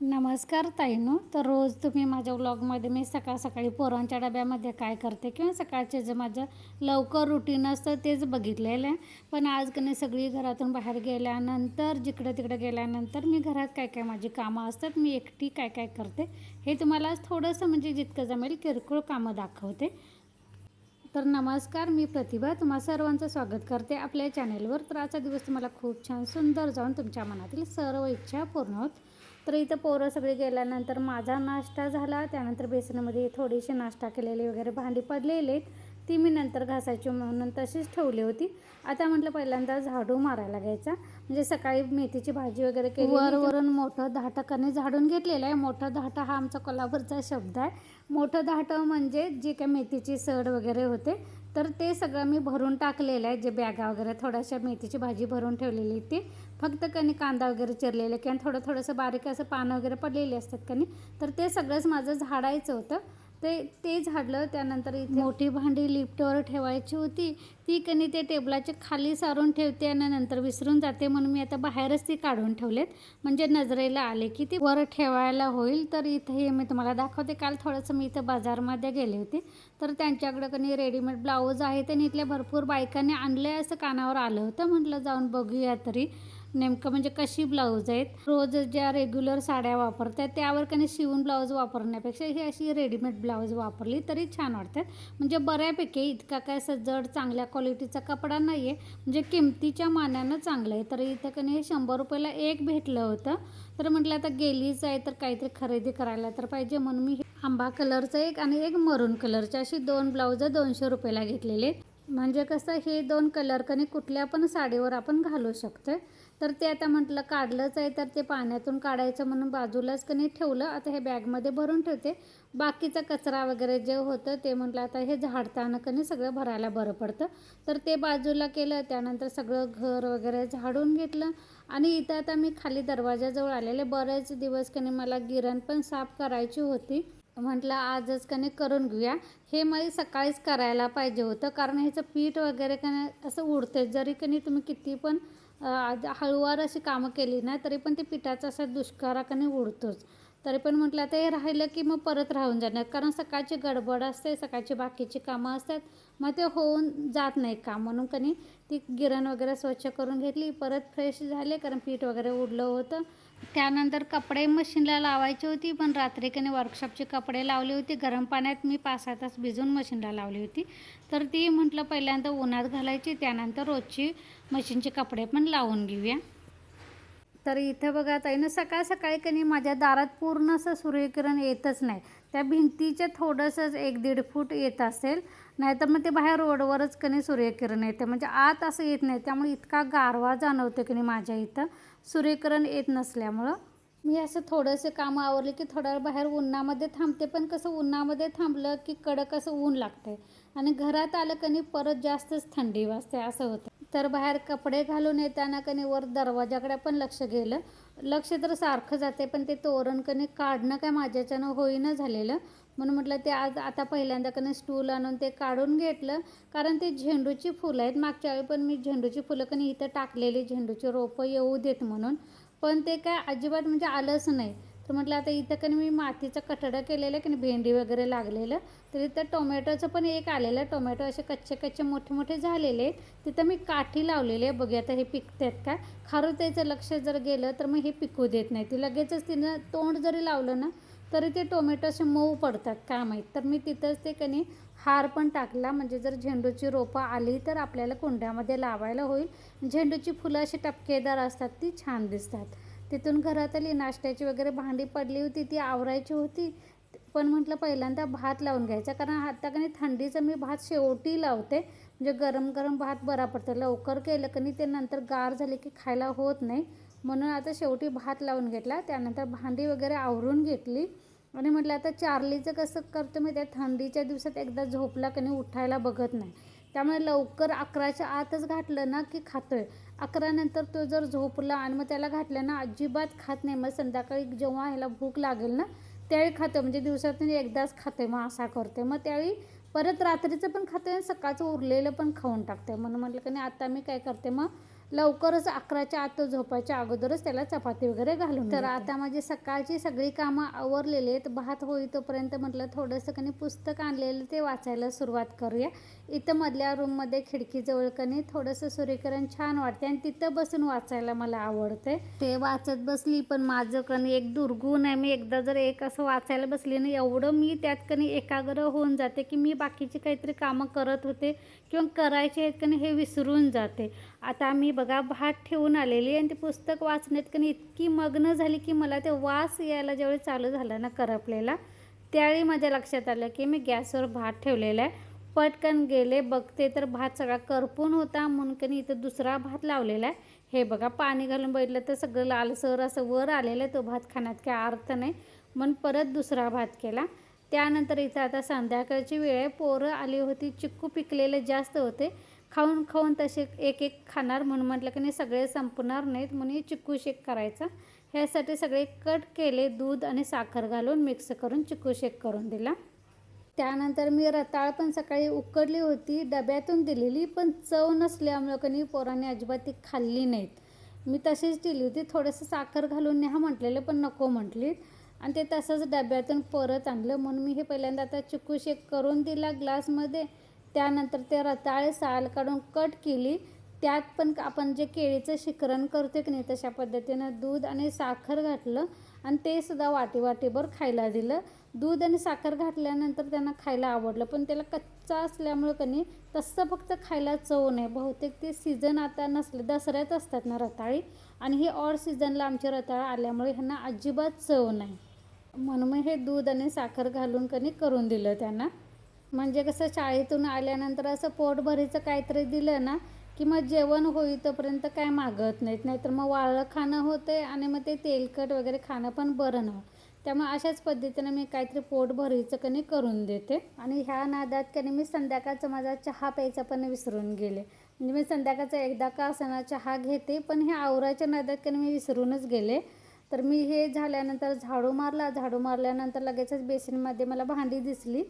नमस्कार ताईनो. तर रोज तुम्ही माझ्या व्लॉगमध्ये मी सकाळ सकाळी पोरांच्या डब्यामध्ये काय करते किंवा सकाळचे जे माझं लवकर रुटीन असतं तेच बघितलेलं आहे. पण आज कने सगळी घरातून बाहेर गेल्यानंतर जिकडं तिकडं गेल्यानंतर मी घरात काय काय माझी कामं असतात मी एकटी काय काय करते हे तुम्हाला थोडंसं म्हणजे जितकं जमेल किरकोळ कामं दाखवते. तर नमस्कार मी प्रतिभा. तुम्हा सर्वांचं स्वागत करते आपल्या चॅनेलवर तर आजचा दिवस तुम्हाला खूप छान सुंदर जाऊन तुमच्या मनातील सर्व इच्छा पूर्ण होत. तर इथं पोरं सगळे गेल्यानंतर माझा नाश्ता झाला. त्यानंतर बेसनामध्ये थोडीशी नाश्ता केलेली वगैरे भांडी पडलेली ती मी नंतर घासायची म्हणून तशीच ठेवली होती. आता म्हटलं पहिल्यांदा झाडू मारायला घ्यायचा. म्हणजे सकाळी मेथीची भाजी वगैरे केली वर वरून मोठं धाटकाने झाडून घेतलेलं आहे. मोठं धाटा हा आमचा कोल्हापूरचा शब्द आहे. मोठं धाटं म्हणजे जे काय मेथीची सड वगैरे होते तर ते सगळं मी भरून टाकलेलं आहे. जे बॅगा वगैरे थोड्याशा मेथीची भाजी भरून ठेवलेली ती फक्त कणी कांदा वगैरे चिरलेले किंवा थोडं थोडंसं बारीक असं पानं वगैरे पडलेली असतात कणी तर ते सगळंच माझं झाडायचं होतं. ते ते झाडलं त्यानंतर इथे मोठी भांडी लिफ्टवर ठेवायची होती. ती कणी ते टेबलाच्या खाली सारून ठेवते आणि नंतर विसरून जाते म्हणून मी आता बाहेरच ती काढून ठेवलेत. म्हणजे नजरेला आले की ती वर ठेवायला होईल. तर इथे हे मी तुम्हाला दाखवते. काल थोडंसं मी इथं बाजारमध्ये गेले होते. तर त्यांच्याकडं कणी रेडीमेड ब्लाऊज आहेत आणि इथल्या भरपूर बायकांनी आणलं आहे असं कानावर आलं होतं. म्हटलं जाऊन बघूया तरी. नेमकं म्हणजे कशी ब्लाऊज आहेत? रोज ज्या रेग्युलर साड्या वापरतात त्यावर कधी शिवून ब्लाऊज वापरण्यापेक्षा ही अशी रेडीमेड ब्लाऊज वापरली तरी छान वाटतात. म्हणजे बऱ्यापैकी इतका काय सजड चांगल्या क्वालिटीचा कपडा नाही आहे म्हणजे किमतीच्या मानानं चांगलं आहे. तर इथं कनी हे शंभर रुपयाला एक भेटलं होतं. तर म्हटलं आता गेलीच आहे तर काहीतरी खरेदी करायला तर पाहिजे म्हणून मी आंबा कलरचं एक आणि एक मरून कलरचे अशी दोन ब्लाऊज दोनशे रुपयाला घेतलेले. म्हणजे कसं हे दोन कलर कनी कुठल्या पण साडीवर आपण घालू शकतो तर ते आता म्हटलं काढलंच आहे तर ते पाण्यातून काढायचं म्हणून बाजूलाच कनी ठेवलं. आता हे बॅगमध्ये भरून ठेवते. बाकीचा कचरा वगैरे जे होतं ते म्हटलं आता हे झाडताना कनी सगळं भरायला बरं पडतं. तर ते बाजूला केलं त्यानंतर सगळं घर वगैरे झाडून घेतलं. आणि इथं आता मी खाली दरवाजाजवळ आलेले. बरेच दिवस कनी मला गिरण पण साफ करायची होती. म्हटलं आजच कने करून घेऊया. हे मला सकाळीच करायला पाहिजे होतं. कारण ह्याचं पीठ वगैरे कने असं उडते जरी कनी तुम्ही किती पण हळूवार अशी कामं केली ना तरी पण ते पिठाचा असा दुष्काराकाने उडतोच. तरी पण म्हटलं आता हे राहिलं की मग परत राहून जाणार. कारण सकाळची गडबड असते सकाळची बाकीची कामं असतात मग ते होऊन जात नाही काम. म्हणून कनी ती गिरण वगैरे स्वच्छ करून घेतली परत फ्रेश झाले कारण पीठ वगैरे उडलं होतं. त्यानंतर कपडे मशीनला लावायची होती पण रात्री वर्कशॉपचे कपडे लावले होते. गरम पाण्यात मी पाच सहा तास भिजून मशीनला लावली होती. तर ती म्हटलं पहिल्यांदा उन्हात घालायची त्यानंतर रोजची मशीनचे कपडे पण लावून घेऊया. तर इथं बघा ताईनं सकाळ सकाळी कनी माझ्या दारात पूर्ण असं सूर्यकिरण येतच नाही. त्या भिंतीच्या थोडंसंच एक दीड फूट येत असेल नाहीतर मग ते बाहेर रोडवरच कनी सूर्यकिरण येते. म्हणजे आत असं येत नाही त्यामुळे इतका गारवा जाणवते की नाही माझ्या इथं. सूर्यकिरण येत नसल्यामुळं मी असं थोडंसं कामं आवरले की थोड्या बाहेर उन्हामध्ये थांबते पण कसं उन्हामध्ये थांबलं की कडक असं ऊन लागते आणि घरात आलं कनी परत जास्तच थंडी वाजते असं होतं. तर बाहेर कपडे घालून येताना कनी वर दरवाजाकडे पण लक्ष गेलं. लक्ष तर सारखं जाते पण ते तोरण कनी काढणं काय माझ्याच्यानं होईना झालेलं. म्हणून म्हटलं ते आज आता पहिल्यांदा कनी स्टूल आणून ते काढून घेतलं. कारण ते झेंडूची फुलं आहेत. मागच्या वेळी पण मी झेंडूची फुलं कनी इथं टाकलेली. झेंडूची रोपं येऊ देत म्हणून. पण ते काय अजिबात म्हणजे आलंच नाही. तर म्हटलं आता इथं कनी मी मातीचं कठडं केलेलं आहे की भेंडी वगैरे लागलेलं. तर इथं टोमॅटोचं पण एक आलेलं. टोमॅटो असे कच्चे कच्चे मोठे मोठे झालेले आहेत. तिथं मी काठी लावलेली आहे. बघूया आता हे पिकतात काय? खारुताईचं त्याचं लक्ष जर गेलं तर मग हे पिकू देत नाही. ती लगेचच तिनं तोंड जरी लावलं ना तरी ते टोमॅटो असे मऊ पडतात काय माहीत. तर मी तिथंच ते कनी हार पण टाकला. म्हणजे जर झेंडूची रोपं आली तर आपल्याला कुंड्यामध्ये लावायला होईल. झेंडूची फुलं अशी टपकेदार असतात ती छान दिसतात. तिथून घरात आली नाश्त्याची वगैरे भांडी पडली होती ती आवरायची होती. पण म्हटलं पहिल्यांदा भात लावून घ्यायचा. कारण आता कणी थंडीचं मी भात शेवटी लावते. म्हणजे गरम गरम भात बरा पडतं. लवकर केलं कणी ते नंतर गार झाले की खायला होत नाही. म्हणून आता शेवटी भात लावून घेतला. त्यानंतर भांडी वगैरे आवरून घेतली. आणि म्हटलं आता चार्लीचं कसं करतो मी त्या थंडीच्या दिवसात एकदा झोपला कणी उठायला बघत नाही. त्यामुळे लवकर अकराच्या आतच घातलं ना की खातोय. अकरानंतर तो जर झोपला आणि मग त्याला घातलं ना अजिबात खात नाही. मग संध्याकाळी जेव्हा ह्याला भूक लागेल ना त्यावेळी खातो म्हणजे दिवसातून एकदाच खाते मग असा करते मग त्यावेळी परत रात्रीचं पण खाते आणि सकाळचं उरलेलं पण खाऊन टाकते म्हणून म्हटलं की नाही आता मी काय करते मग लवकरच अकराच्या आत झोपायच्या अगोदरच त्याला चपाती वगैरे घालून तर आता माझी सकाळची सगळी कामं आवरलेली आहेत. भात होई तोपर्यंत म्हटलं थोडंसं कणी पुस्तक आणलेलं ते वाचायला सुरुवात करूया. इथं मधल्या रूममध्ये खिडकीजवळ कणी थोडंसं सूर्यकिरण छान वाटते आणि तिथं बसून वाचायला मला आवडते ते वाचत बसली पण माझं कणी एक दुर्गुण आहे. मी एकदा जर एक असं वाचायला बसली ना एवढं मी त्यात कणी एकाग्र होऊन जाते की मी बाकीची काहीतरी कामं करत होते किंवा करायचे आहेत कणी हे विसरून जाते. आता मी बघा भात ठेवून आलेली आणि ते पुस्तक वाचण्यात कणी इतकी मग्न झाली की मला ते वास यायला ज्यावेळी चालू झाला ना करपलेला त्यावेळी माझ्या लक्षात आलं की मी गॅसवर भात ठेवलेला आहे. पटकन गेले बघते तर भात सगळा करपून होता म्हणून इथं दुसरा भात लावलेला आहे. हे बघा पाणी घालून बघितलं तर सगळं लालसर असं वर आलेलं आहे तो भात खाण्यात काय अर्थ नाही. म्हणून परत दुसरा भात केला. त्यानंतर इथं आता संध्याकाळची वेळ आहे पोरं आली होती चिक्कू पिकलेले जास्त होते. खाऊन खाऊन तसे एक एक खाणार म्हणून म्हटलं की नाही सगळे संपणार नाहीत म्हणून चिक्कू शेक करायचा. ह्यासाठी सगळे कट केले दूध आणि साखर घालून मिक्स करून चिक्कू शेक करून दिला. त्यानंतर मी रताळ पण सकाळी उकडली होती डब्यातून दिलेली पण चव नसल्यामुळं कणी पोरांनी अजिबात ती खाल्ली नाहीत. मी तशीच दिली होती थोडंसं साखर घालून न्या म्हटलेलं पण नको म्हटली आणि ते तसंच डब्यातून परत आणलं. म्हणून मी हे पहिल्यांदा आता चिकू शेक करून दिला ग्लासमध्ये. त्यानंतर ते रताळे साल काढून कट केली. त्यात पण आपण जे केळीचं शिकरण करतो की नाही तशा पद्धतीनं दूध आणि साखर घातलं. आणि ते सुद्धा वाटी वाटीभर खायला दिलं. दूध आणि साखर घातल्यानंतर त्यांना खायला आवडलं पण त्याला कच्चा असल्यामुळं कनी तसं फक्त खायला चव नाही. बहुतेक ते सीझन आता नसले दसऱ्यात असतात ना रताळी. आणि हे ऑड सीझनला आमच्या रताळा आल्यामुळे ह्यांना अजिबात चव नाही. म्हणून मग हे दूध आणि साखर घालून कनी करून दिलं त्यांना. म्हणजे कसं शाळेतून आल्यानंतर असं पोटभरीचं काहीतरी दिलं ना की मग जेवण होईतोपर्यंत काय मागत नाहीत. नाहीतर मग वाळलं खाणं होते आणि मग ते तेलकट वगैरे खाणं पण बरं नव्हतं. त्यामुळे अशाच पद्धतीनं मी काहीतरी पोट भरीचं कणी करून देते. आणि ह्या नादात कणी मी संध्याकाळचा माझा चहा प्यायचा पण विसरून गेले. म्हणजे मी संध्याकाळचा एकदा का असताना चहा घेते पण ह्या आवराच्या नादात कणी मी विसरूनच गेले. तर मी हे झाल्यानंतर झाडू मारला. झाडू मारल्यानंतर लगेचच बेसिनमध्ये मला भांडी दिसली.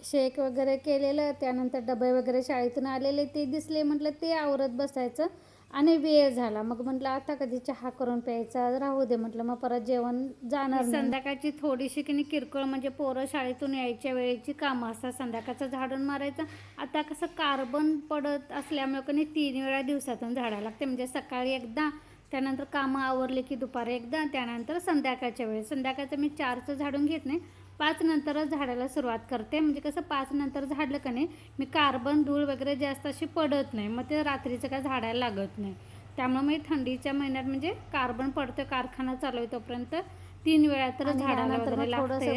शेक वगैरे केलेलं त्यानंतर डबे वगैरे शाळेतून आलेले ते दिसले म्हटलं ते आवरत बसायचं आणि वेळ झाला. मग म्हटलं आता कधी चहा करून प्यायचा? राहू दे म्हटलं. मग परत जेवण जाणार संध्याकाळची थोडीशी की किरकोळ म्हणजे पोरं शाळेतून यायच्या वेळेची कामं असतात. संध्याकाळचं झाडून मारायचं. आता कसं कार्बन पडत असल्यामुळे कणी तीन वेळा दिवसातून झाडायला लागते. म्हणजे सकाळी एकदा त्यानंतर कामं आवरली की दुपारी एकदा त्यानंतर संध्याकाळच्या वेळेस. संध्याकाळचं मी चारचं झाडून घेत नाही. पाच नंतरच झाडायला सुरुवात करते. म्हणजे कसं पाच नंतर झाडलं का नाही मी कार्बन धूळ वगैरे जास्त अशी पडत नाही. मग ते रात्रीचं काय झाडायला लागत नाही. त्यामुळे मी थंडीच्या महिन्यात म्हणजे कार्बन पडतं कारखाना चालू आहे तोपर्यंत तीन वेळा तर झाडाला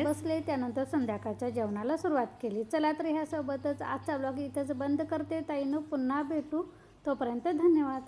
बसले त्यानंतर संध्याकाळच्या जेवणाला सुरुवात केली. चला तर ह्यासोबतच आजचा ब्लॉग इथंच बंद करते. ताईनं पुन्हा भेटू. तोपर्यंत धन्यवाद.